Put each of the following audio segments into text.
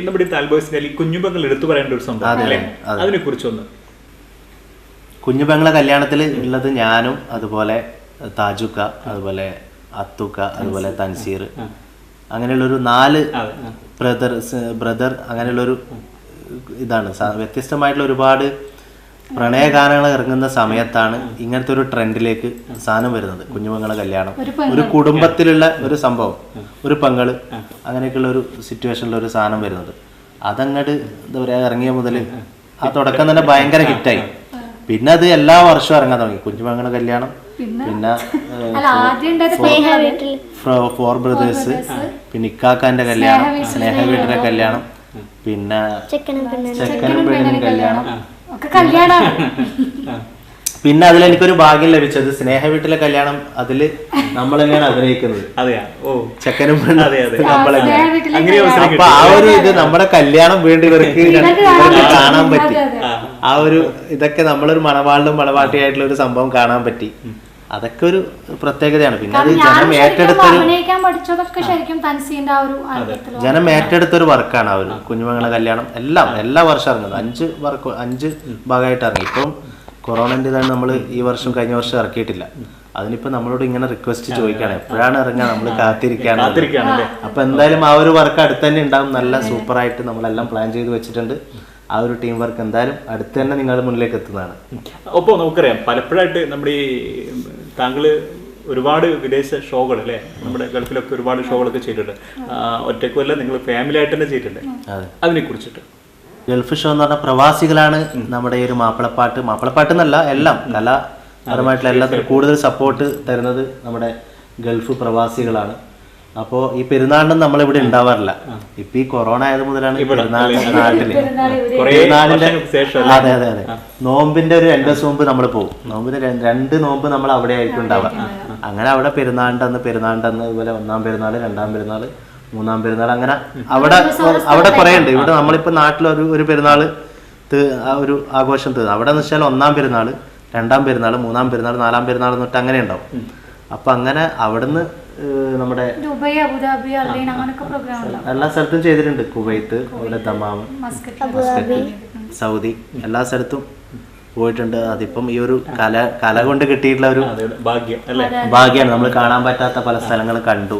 നമ്മുടെ താൽബോയ്സിന്റെ അല്ലെങ്കിൽ കുഞ്ഞുപെങ്ങൾ എടുത്തു പറയേണ്ട ഒരു സംഭവം അല്ലേ? അതെ. അതിനെ കുറിച്ചൊന്ന് കുഞ്ഞു പെങ്ങളെ കല്യാണത്തിൽ ഉള്ളത് ഞാനും അതുപോലെ താജുക്ക അതുപോലെ അത്തുക്ക അതുപോലെ തൻസീർ. അങ്ങനെയുള്ളൊരു നാല്. ബ്രദർ ബ്രദർ അങ്ങനെയുള്ളൊരു ഇതാണ്. വ്യത്യസ്തമായിട്ടുള്ള ഒരുപാട് പ്രണയഗാനങ്ങൾ ഇറങ്ങുന്ന സമയത്താണ് ഇങ്ങനത്തെ ഒരു ട്രെൻഡിലേക്ക് സാധനം വരുന്നത്. കുഞ്ഞുമങ്ങളെ കല്യാണം. ഒരു കുടുംബത്തിലുള്ള ഒരു സംഭവം. ഒരു പങ്കൾ. അങ്ങനെയൊക്കെയുള്ള ഒരു സിറ്റുവേഷനിൽ ഒരു സാധനം വരുന്നത്. അതങ്ങട് എന്താ പറയാ ഇറങ്ങിയ മുതൽ ആ. തുടക്കം തന്നെ ഭയങ്കര ഹിറ്റായി. പിന്നെ അത് എല്ലാ വർഷവും ഇറങ്ങാൻ തുടങ്ങി. കുഞ്ഞുമങ്ങളെ കല്യാണം പിന്നെ ഫോർ ബ്രദേഴ്സ് പിന്നെ ഇക്കാക്കാന്റെ കല്യാണം സ്നേഹ വീട്ടിലെ കല്യാണം. പിന്നെ ചെക്കനും പെണ്ണിനും കല്യാണം. ഒക്കെ കല്യാണമാണ് പിന്നെ അതിൽ എനിക്കൊരു ഭാഗ്യം ലഭിച്ചത് സ്നേഹ വീട്ടിലെ കല്യാണം അതിൽ നമ്മൾ തന്നെയാണ് അഭിനയിക്കുന്നത്? അതെയാ? ഓ. ചെക്കനും അതെ, അതെ. അപ്പൊ ആ ഒരു ഇത് നമ്മുടെ കല്യാണം വീണ്ടും ഇവർക്ക് ഇവർക്ക് കാണാൻ പറ്റി. ആ ഒരു ഇതൊക്കെ നമ്മളൊരു മണവാളിലും മണവാട്ടിയായിട്ടുള്ള ഒരു സംഭവം കാണാൻ പറ്റി. അതൊക്കെ ഒരു പ്രത്യേകതയാണ്. പിന്നെ അത് ജനം ഏറ്റെടുത്തൊരു പഠിച്ചതൊക്കെ ശരിക്കും തൻസീന്റെ ആ ഒരു ജനം ഏറ്റെടുത്തൊരു വർക്കാണ് അവർ കുഞ്ഞുമകളെ കല്യാണം. എല്ലാം എല്ലാ വർഷം ഇറങ്ങുന്നത്. അഞ്ച് വർക്ക് അഞ്ച് ഭാഗമായിട്ട് ഇറങ്ങി. ഇപ്പം കൊറോണന്റെ ഇതാണ് നമ്മൾ ഈ വർഷം കഴിഞ്ഞ വർഷം ഇറക്കിയിട്ടില്ല. അതിനിപ്പോ നമ്മളോട് ഇങ്ങനെ റിക്വസ്റ്റ് ചോദിക്കാണ് എപ്പോഴാണ് ഇറങ്ങുക? നമ്മൾ കാത്തിരിക്കാണ് അപ്പൊ എന്തായാലും ആ ഒരു വർക്ക് അടുത്ത് തന്നെ ഉണ്ടാവും. നല്ല സൂപ്പറായിട്ട് നമ്മളെല്ലാം പ്ലാൻ ചെയ്ത് വെച്ചിട്ടുണ്ട്. ആ ഒരു ടീം വർക്ക് എന്തായാലും അടുത്ത് തന്നെ നിങ്ങളുടെ മുന്നിലേക്ക് എത്തുന്നതാണ്. ഒപ്പം നമുക്കറിയാം പലപ്പോഴായിട്ട് നമ്മുടെ ഈ താങ്കൾ ഒരുപാട് വിദേശ ഷോകൾ അല്ലേ? നമ്മുടെ ഗൾഫിലൊക്കെ ഒരുപാട് ഷോകളൊക്കെ ചെയ്തിട്ടുണ്ട്. ആ, ഒറ്റയ്ക്കുമല്ല നിങ്ങൾ ഫാമിലി ആയിട്ട് തന്നെ ചെയ്തിട്ടുണ്ട്. അതിനെ കുറിച്ചിട്ട് ഗൾഫ് ഷോ എന്ന് പറഞ്ഞാൽ പ്രവാസികളാണ് നമ്മുടെ ഈ ഒരു മാപ്പിളപ്പാട്ട്. മാപ്പിളപ്പാട്ട് എന്നല്ല എല്ലാം. കലാപരമായിട്ടുള്ള എല്ലാത്തിനും കൂടുതൽ സപ്പോർട്ട് തരുന്നത് നമ്മുടെ ഗൾഫ് പ്രവാസികളാണ്. അപ്പോൾ ഈ പെരുന്നാളിനും നമ്മളിവിടെ ഉണ്ടാവാറില്ല. ഇപ്പൊ ഈ കൊറോണ ആയത് മുതലാണ് പെരുന്നാളിന് നാട്ടിൽ. കുറേ പെരുന്നാളിന്റെ ശേഷം അതെ അതെ അതെ. നോമ്പിന്റെ ഒരു രണ്ട് ദിവസം മുമ്പ് നമ്മൾ പോകും നോമ്പിന്റെ രണ്ട് നോമ്പ് നമ്മൾ അവിടെ ആയിരിക്കും ഉണ്ടാവുക. അങ്ങനെ അവിടെ പെരുന്നാളിന്റെ അന്ന് പെരുന്നാളിന്റെ അന്ന് ഇതുപോലെ ഒന്നാം പെരുന്നാൾ രണ്ടാം പെരുന്നാൾ മൂന്നാം പെരുന്നാൾ അങ്ങനെ അവിടെ അവിടെ കുറെ ഉണ്ട്. ഇവിടെ നമ്മളിപ്പോ നാട്ടിൽ ഒരു ഒരു പെരുന്നാൾ ആ ഒരു ആഘോഷം തീർന്നു. അവിടെ എന്ന് വെച്ചാൽ ഒന്നാം പെരുന്നാൾ രണ്ടാം പെരുന്നാൾ മൂന്നാം പെരുന്നാൾ നാലാം പെരുന്നാൾ എന്നിട്ട് അങ്ങനെ ഉണ്ടാവും. അപ്പൊ അങ്ങനെ അവിടുന്ന് നമ്മുടെ ദുബൈ അബുദാബി അല്ലെങ്കിൽ അങ്ങനൊക്കെ പ്രോഗ്രാം എല്ലാ സ്ഥലത്തും ചെയ്തിട്ടുണ്ട്. കുവൈത്ത് അതുപോലെ ദമാം മസ്കറ്റ് സൗദി എല്ലാ സ്ഥലത്തും പോയിട്ടുണ്ട്. അതിപ്പം ഈ ഒരു കല കല കൊണ്ട് കിട്ടിയിട്ടുള്ള ഒരു അതെ ഭാഗ്യം അല്ലേ? ഭാഗ്യമാണ് നമ്മൾ കാണാൻ പറ്റാത്ത പല സ്ഥലങ്ങൾ കണ്ടു.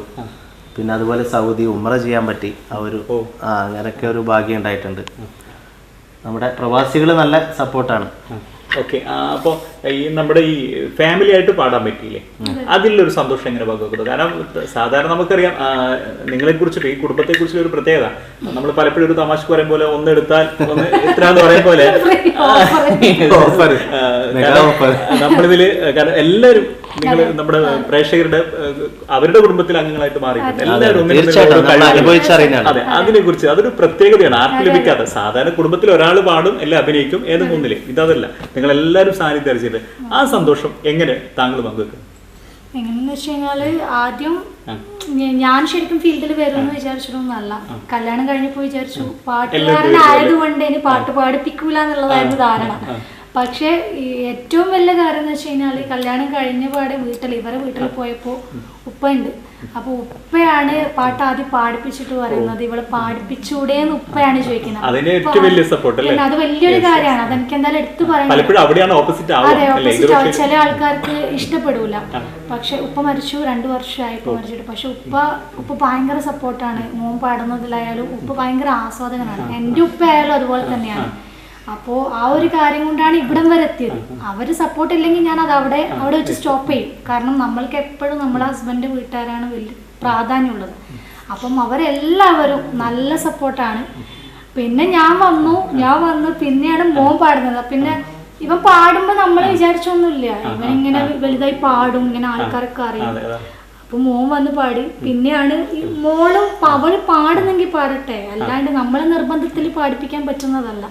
പിന്നെ അതുപോലെ സൗദി ഉമ്ര ചെയ്യാൻ പറ്റി. ആ ഒരു ആ അങ്ങനെയൊക്കെ ഒരു ഭാഗ്യം ഉണ്ടായിട്ടുണ്ട്. നമ്മുടെ പ്രവാസികൾ നല്ല സപ്പോർട്ടാണ് ഓക്കെ അപ്പോൾ ഈ നമ്മുടെ ഈ ഫാമിലി ആയിട്ട് പാടാൻ പറ്റിയില്ലേ? അതിലൊരു സന്തോഷം എങ്ങനെ പങ്കുവെക്കുന്നത് കാരണം സാധാരണ നമുക്കറിയാം നിങ്ങളെ കുറിച്ചിട്ട് ഈ കുടുംബത്തെ കുറിച്ചുള്ള ഒരു പ്രത്യേകത. നമ്മൾ പലപ്പോഴും ഒരു തമാശക്ക് പറയും പോലെ ഒന്ന് എടുത്താൽ ഒന്ന് എത്ര എന്ന് പറയും പോലെ നമ്മളിതിൽ കാരണം ഓഫർ നമ്മളിതിൽ കാരണം എല്ലാവരും നിങ്ങൾ നമ്മുടെ പ്രേക്ഷകരുടെ അവരുടെ കുടുംബത്തിൽ അംഗങ്ങളായിട്ട് മാറി എല്ലാവരും അതെ അതിനെ കുറിച്ച് അതൊരു പ്രത്യേകതയാണ്. ആർക്കും ലഭിക്കാത്ത സാധാരണ കുടുംബത്തിൽ ഒരാൾ പാടും എല്ലാം അഭിനയിക്കും ഏത് ഒന്നിൽ ഇതല്ല. നിങ്ങൾ എല്ലാവരും സാന്നിധ്യം അറിയിച്ചിട്ട് ആ സന്തോഷം എങ്ങനെ താങ്കൾ പങ്കുവെക്കും? എങ്ങനെയെന്ന് വെച്ച് കഴിഞ്ഞാൽ ആദ്യം ഞാൻ ശരിക്കും ഫീൽഡിൽ വരുമെന്ന് വിചാരിച്ചിട്ടൊന്നല്ല കല്യാണം കഴിഞ്ഞപ്പോ വിചാരിച്ചു. പാട്ടുകാരനായതുകൊണ്ട് ഇനി പാട്ട് പാടിപ്പിക്കൂല എന്നുള്ളതായിരുന്നു ധാരണ. പക്ഷെ ഏറ്റവും വലിയ കാര്യം എന്ന് വെച്ച് കഴിഞ്ഞാൽ കല്യാണം കഴിഞ്ഞ പാടെ വീട്ടിൽ ഇവരെ വീട്ടിൽ പോയപ്പോൾ ഉപ്പ ഉണ്ട് അപ്പൊ ഉപ്പയാണ് പാട്ട് ആദ്യം പാടിപ്പിച്ചിട്ട് പറയുന്നത്. ഇവൾ പാടിപ്പിച്ചൂടേന്ന് ഉപ്പയാണ് ചോദിക്കുന്നത്. അതിന് ഏറ്റവും വലിയ സപ്പോർട്ട് അല്ലേ? പിന്നെ അത് വലിയൊരു കാര്യമാണ്. അതെനിക്ക് എന്തായാലും എടുത്തു പറയുന്നത് ഓപ്പോസിറ്റ് ആവുക. അതെ അല്ലേ? ഓപ്പോസിറ്റ് ആവും ചില ആൾക്കാർക്ക് ഇഷ്ടപ്പെടൂല. പക്ഷെ ഉപ്പ മരിച്ചു. രണ്ടു വർഷമായി ഉപ്പ മരിച്ചിട്ട്. പക്ഷെ ഉപ്പ ഉപ്പ ഭയങ്കര സപ്പോർട്ടാണ് മോൻ പാടുന്നതിലായാലും ഉപ്പ ഭയങ്കര ആസ്വാദകനാണ് എന്റെ ഉപ്പ ആയാലും അതുപോലെ തന്നെയാണ്. അപ്പോ ആ ഒരു കാര്യം കൊണ്ടാണ് ഇവിടം വരെ എത്തിയത്. അവർ സപ്പോർട്ട് ഇല്ലെങ്കിൽ ഞാൻ അത് അവിടെ അവിടെ വെച്ച് സ്റ്റോപ്പ് ചെയ്യും. കാരണം നമ്മൾക്ക് എപ്പോഴും നമ്മുടെ ഹസ്ബൻഡ് വീട്ടുകാരാണ് വലിയ പ്രാധാന്യമുള്ളത്. അപ്പം അവരെല്ലാവരും നല്ല സപ്പോർട്ടാണ് പിന്നെ ഞാൻ വന്നു. ഞാൻ വന്നു. പിന്നെയാണ് മോൻ പാടുന്നത്. പിന്നെ ഇവൻ പാടുമ്പോ നമ്മൾ വിചാരിച്ചൊന്നുമില്ല. ഇവൻ ഇങ്ങനെ വലുതായി പാടും. ഇങ്ങനെ ആൾക്കാരൊക്കെ അറിയും. അപ്പൊ മോൻ വന്ന് പാടി. പിന്നെയാണ് ഈ മോളും അവൾ പാടുന്നെങ്കിൽ പാടട്ടെ. അല്ലാണ്ട് നമ്മളെ നിർബന്ധത്തിൽ പാടിപ്പിക്കാൻ പറ്റുന്നതല്ല.